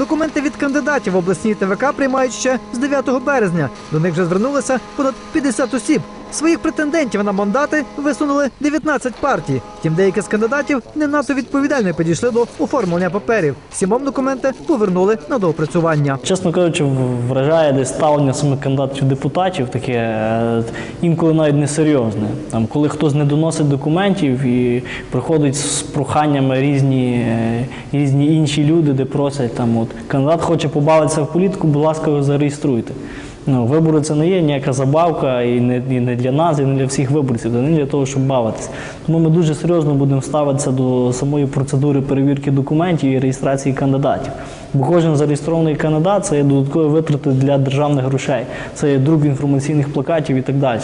Документи від кандидатів в обласній ТВК приймають ще з 9 березня. До них вже звернулися понад 50 осіб. Своїх претендентів на мандати висунули 19 партій. Втім, деякі з кандидатів не надто відповідально підійшли до оформлення паперів. Сімом документи повернули на доопрацювання. Чесно кажучи, вражає десь ставлення самих кандидатів депутатів таке е, інколи навіть несерйозне. Там, коли хтось не доносить документів і приходить з проханнями різні, е, різні інші люди, де просять там, от кандидат хоче побавитися в політику, будь ласка, зареєструйте. Ну, вибори це не є ніяка забавка і не, і не для нас, і не для всіх виборців, це не для того, щоб бавитися. Тому ми дуже серйозно будемо ставитися до самої процедури перевірки документів і реєстрації кандидатів. Бо кожен зареєстрований кандидат це є додаткові витрати для державних грошей, це є друк інформаційних плакатів і так далі.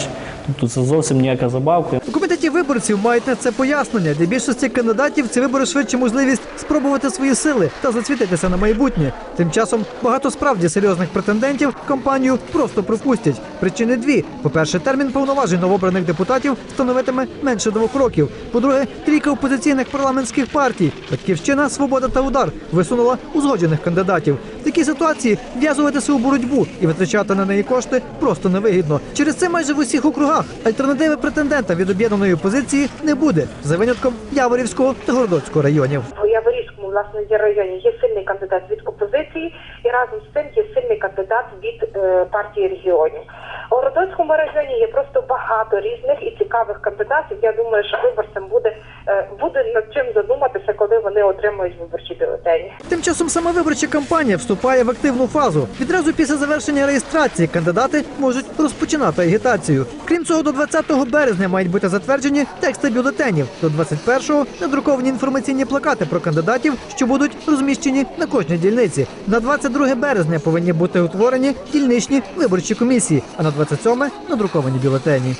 Тобто це зовсім ніяка забавка. У комітеті виборців мають на це пояснення. Для більшості кандидатів ці вибори швидше можливість спробувати свої сили та засвітитися на майбутнє. Тим часом багато справді серйозних претендентів кампанію просто пропустять. Причини дві: по-перше, термін повноважень новообраних депутатів становитиме менше двох років. По-друге, трійка опозиційних парламентських партій Батьківщина, Свобода та Удар висунула узгоджених кандидатів. В такій ситуації в'язуватися у боротьбу і витрачати на неї кошти просто невигідно. Через це майже в усіх округах альтернативи претендента від об'єднаної опозиції не буде за винятком Яворівського та Городоцького районів. В Яворівському власне районі є сильний кандидат від опозиції, і разом з цим є сильний кандидат від е, партії регіонів. У Городоцькому районі є просто багато різних і цікавих кандидатів. Я думаю, що виборцям буде е, буде над чим задуматися, вони отримують виборчі бюлетені. Тим часом сама виборча кампанія вступає в активну фазу. Відразу після завершення реєстрації кандидати можуть розпочинати агітацію. Крім цього, до 20 березня мають бути затверджені тексти бюлетенів. До 21-го надруковані інформаційні плакати про кандидатів, що будуть розміщені на кожній дільниці. На 22 березня повинні бути утворені дільничні виборчі комісії, а на 27 надруковані бюлетені.